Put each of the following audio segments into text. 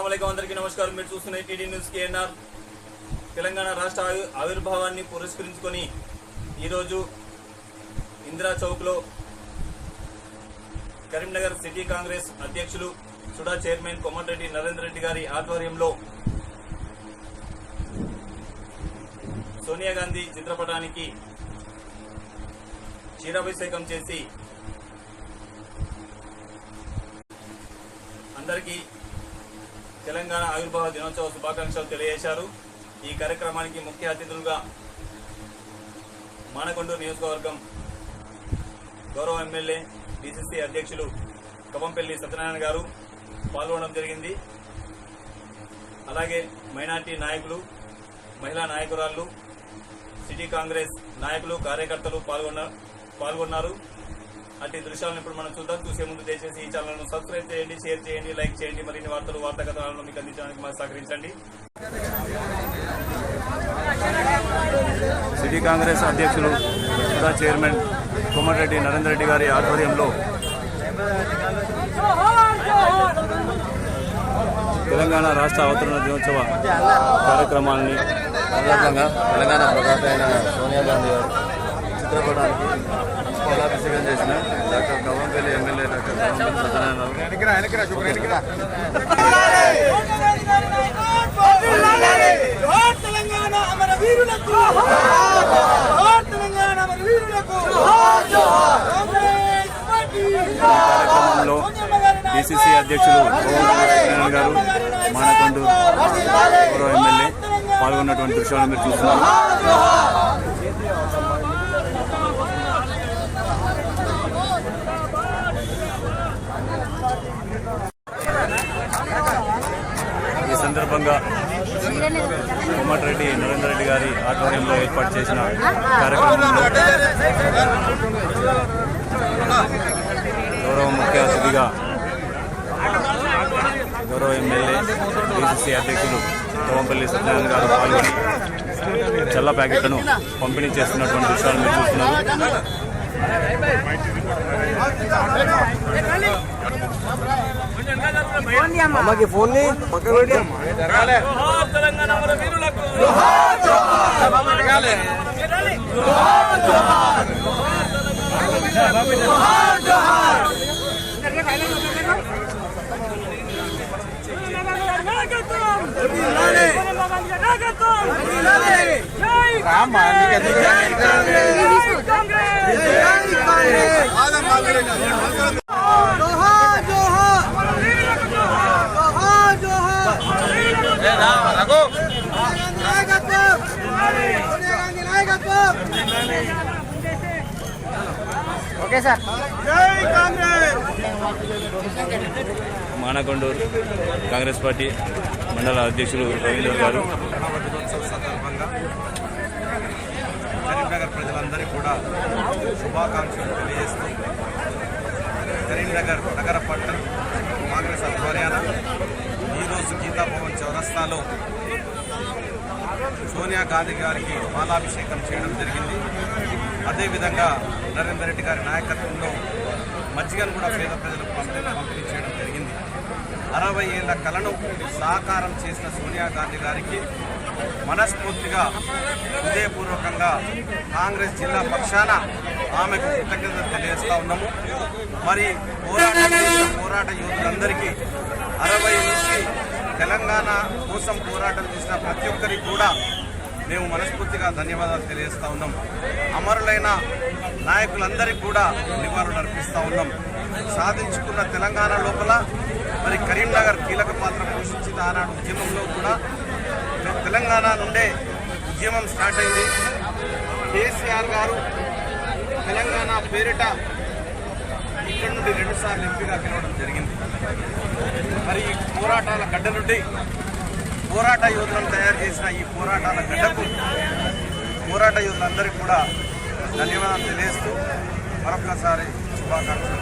అస్సలం అందరికీ నమస్కారం. మీరు చూస్తున్న టీడీ న్యూస్ కేఎన్ఆర్. తెలంగాణ రాష్ట్ర ఆవిర్భావాన్ని పురస్కరించుకొని ఈరోజు ఇందిరా చౌక్లో కరీంనగర్ సిటీ కాంగ్రెస్ అధ్యక్షులు సుడా చైర్మన్ కొమ్మటిరెడ్డి నరేందర్ రెడ్డి గారి ఆధ్వర్యంలో సోనియా గాంధీ చిత్రపటానికి క్షీరాభిషేకం చేసి అందరికీ తెలంగాణ ఆవిర్భావ దినోత్సవ శుభాకాంక్షలు తెలియజేశారు. ఈ కార్యక్రమానికి ముఖ్య అతిథులుగా మానకొండూరు నియోజకవర్గం గౌరవ ఎమ్మెల్యే డిసిసి అధ్యక్షులు కవంపల్లి సత్యనారాయణ గారు పాల్గొనడం జరిగింది. అలాగే మైనార్టీ నాయకులు మహిళా నాయకురాళ్ళు సిటీ కాంగ్రెస్ నాయకులు కార్యకర్తలు పాల్గొన్నారు. అట్టి దృశ్యాలను ఇప్పుడు మనం చూద్దాం. చూసే ముందు దయచేసి ఈ ఛానల్ను సబ్స్క్రైబ్ చేయండి షేర్ చేయండి లైక్ చేయండి. మరిన్ని వార్తలు వార్తా కథనాలను మీకు అందించడానికి మాకు సహకరించండి. సిటీ కాంగ్రెస్ అధ్యక్షులు సుధా చైర్మన్ కోమటిరెడ్డి నరేందర్ రెడ్డి గారి ఆధ్వర్యంలో తెలంగాణ రాష్ట్ర అవతరణ దినోత్సవ కార్యక్రమాన్ని తెలంగాణ ప్రధాని సోనియా గాంధీ గారు చిత్రపటానికి పుష్పాభిషేకం చేసిన doctor Kavvampally MLA doctor Telangana అమర వీరులకు తెలంగాణ కార్యక్రమంలో డిసిసి అధ్యక్షులు కోమటిరెడ్డి గారు మానకొండ గౌరవ ఎమ్మెల్యే పాల్గొన్నటువంటి దృశ్యాలను మీరు చూస్తున్నారు ఈ సందర్భంగా కోమటిరెడ్డి నరేందర్ రెడ్డి గారి ఆధ్వర్యంలో ఏర్పాటు చేసిన కార్యక్రమంలో గౌరవ ముఖ్య అతిథిగా గౌరవ ఎమ్మెల్యే డిసిసి అధ్యక్షులు కోవంపల్లి సత్యనారాయణ గారు పాల్గొని చల్ల ప్యాకెట్లను పంపిణీ చేస్తున్నటువంటి విషయాలు మీరు చూస్తున్నారు. అమ్మకి ఫోన్ పక్కన పెట్టి. Telangana okay sir. Manakondur Congress party మండల అధ్యక్షులు రవీంద్ర గారు. దినోత్సవ సందర్భంగా కరీంనగర్ ప్రజలందరికీ కూడా శుభాకాంక్షలు తెలియజేస్తూ కరీంనగర్ నగర పట్టణ కాంగ్రెస్ ఆధ్వర్యాన ఈరోజు గీతాభవన్ చౌరస్తాలో సోనియా గాంధీ గారికి మాలాభిషేకం చేయడం జరిగింది. అదేవిధంగా నరేందర్ రెడ్డి గారి నాయకత్వంలో మజ్జిగను కూడా పేద ప్రజలకు పంపిణీ పంపిణీ చేయడం జరిగింది. అరవై ఏళ్ళ కలను సాకారం చేసిన సోనియా గాంధీ గారికి మనస్ఫూర్తిగా హృదయపూర్వకంగా కాంగ్రెస్ జిల్లా పక్షాన ఆమెకు కృతజ్ఞత తెలియజేస్తా ఉన్నాము. మరి పోరాట పోరాట యోధులందరికీ అరవై నుంచి తెలంగాణ కోసం పోరాటం చేసిన ప్రతి ఒక్కరికి కూడా మేము మనస్ఫూర్తిగా ధన్యవాదాలు తెలియజేస్తా ఉన్నాం. అమరులైన నాయకులందరికీ కూడా నివాళులు అర్పిస్తూ ఉన్నాం. సాధించుకున్న తెలంగాణ లోపల మరి కరీంనగర్ కీలక పాత్ర పోషించిన ఆనాడు ఉద్యమంలో కూడా తెలంగాణ నుండే ఉద్యమం స్టార్ట్ అయింది. కేసీఆర్ గారు తెలంగాణ పేరిట ఇక్కడ నుండి రెండుసార్లు ఎంపీగా గెలవడం జరిగింది. మరి ఈ పోరాటాల గడ్డ నుండి పోరాట యోధులను తయారు చేసిన ఈ పోరాటాల గడ్డకు పోరాట యోధులందరికీ కూడా ధన్యవాదాలు తెలియజేస్తూ మరొకసారి శుభాకాంక్షలు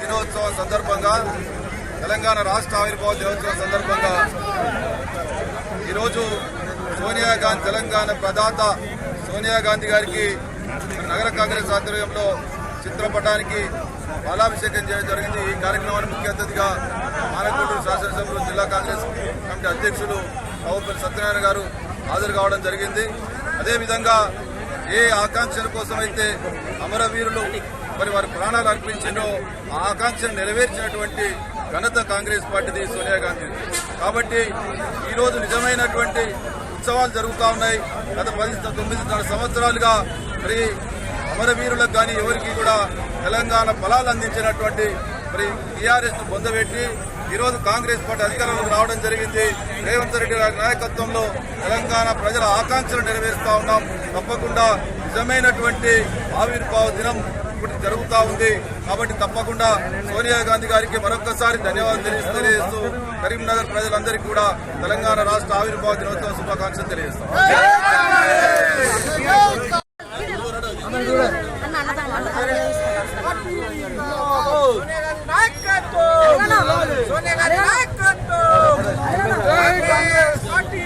దినోత్సవం సందర్భంగా తెలంగాణ రాష్ట్ర ఆవిర్భావ దినోత్సవం సందర్భంగా ఈరోజు సోనియా గాంధీ తెలంగాణ ప్రదాత సోనియా గాంధీ గారికి నగర కాంగ్రెస్ ఆధ్వర్యంలో చిత్రపటానికి బాలాభిషేకం చేయడం జరిగింది. ఈ కార్యక్రమాన్ని ముఖ్య అతిథిగా మానకొండూరు శాసనసభ్యులు జిల్లా కాంగ్రెస్ కమిటీ అధ్యక్షులు రావుపల్లి సత్యనారాయణ గారు హాజరు కావడం జరిగింది. అదేవిధంగా ఏ ఆకాంక్షల కోసమైతే అమరవీరులు మరి వారి ప్రాణాలు అర్పించిందో ఆ ఆకాంక్షను నెరవేర్చినటువంటి ఘనత కాంగ్రెస్ పార్టీది సోనియా గాంధీ. కాబట్టి ఈరోజు నిజమైనటువంటి ఉత్సవాలు జరుగుతూ ఉన్నాయి. గత పది తొమ్మిదిన్నర సంవత్సరాలుగా మరి అమరవీరులకు కానీ ఎవరికి కూడా తెలంగాణ ఫలాలు అందించినటువంటి మరి టీఆర్ఎస్ను పొందబెట్టి ఈరోజు కాంగ్రెస్ పార్టీ అధికారంలోకి రావడం జరిగింది. రేవంత్ రెడ్డి గారి నాయకత్వంలో తెలంగాణ ప్రజల ఆకాంక్షలు నెరవేరుస్తా ఉన్నాం. తప్పకుండా నిజమైనటువంటి ఆవిర్భావ దినం ఇప్పుడు జరుగుతూ ఉంది. కాబట్టి తప్పకుండా సోనియా గాంధీ గారికి మరొకసారి ధన్యవాదాలు తెలియజేస్తూ కరీంనగర్ ప్రజలందరికీ కూడా తెలంగాణ రాష్ట్ర ఆవిర్భావ దినోత్సవ శుభాకాంక్షలు తెలియజేస్తాం. సోనియా నాయకత్వం కాంగ్రెస్ పార్టీ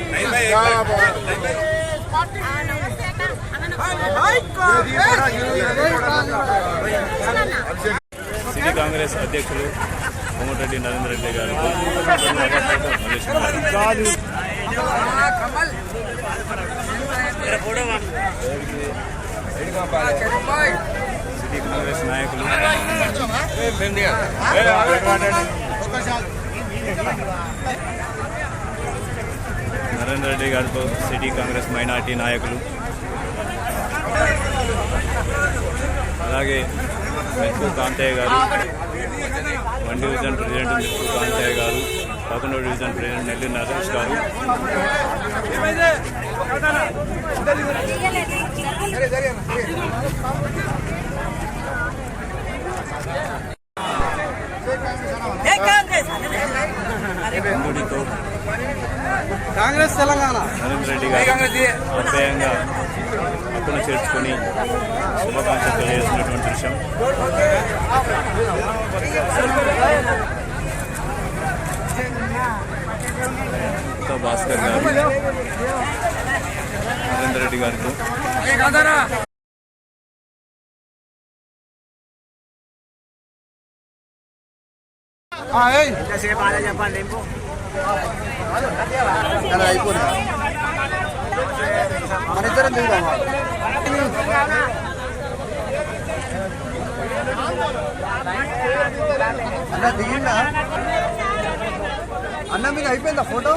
సిటీ కాంగ్రెస్ అధ్యక్షులు కోమటిరెడ్డి నరేంద్ర రెడ్డి గారు సిటీ కాంగ్రెస్ నాయకులు నరేంద్ర రెడ్డి గారితో సిటీ కాంగ్రెస్ మైనార్టీ నాయకులు. అలాగే మెట్టు కాంతయ్య గారు వన్ డివిజన్ ప్రెసిడెంట్ మెట్టు కాంతయ్య గారు పదకొండవ డివిజన్ ప్రెసిడెంట్ నెల్లి నరేష్ గారు. ముందుడితో కాంగ్రెస్ తెలంగాణ. నరేంద్ర రెడ్డి గారు ఆప్యాయంగా హక్కును చేర్చుకొని శుభాకాంక్షలు తెలియజేసినటువంటి విషయం భాస్కర్ గారు నరేంద్ర రెడ్డి గారితో మన ఇద్దరం దిగుదామా అన్న దిగిందా అన్న మీకు అయిపోయిందా ఫోటో?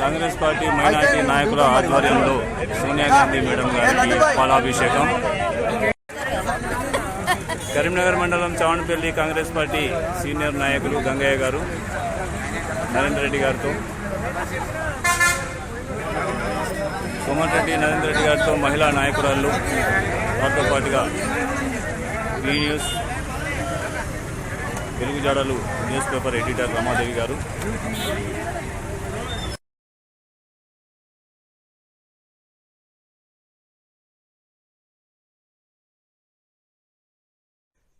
కాంగ్రెస్ పార్టీ మైనార్టీ నాయకుల ఆధ్వర్యంలో సోనియా గాంధీ మేడం గారికి పాలాభిషేకం. కరీంనగర్ మండలం చవణపల్లి కాంగ్రెస్ పార్టీ సీనియర్ నాయకులు గంగయ్య గారు నరేంద్ర రెడ్డి గారితో కోమటిరెడ్డి నరేంద్ర రెడ్డి గారితో మహిళా నాయకురాళ్ళు వారితో పాటుగా ఈ న్యూస్ తెలుగు జాడలు న్యూస్ పేపర్ ఎడిటర్ రమాదేవి గారు.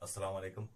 Assalamu alaikum.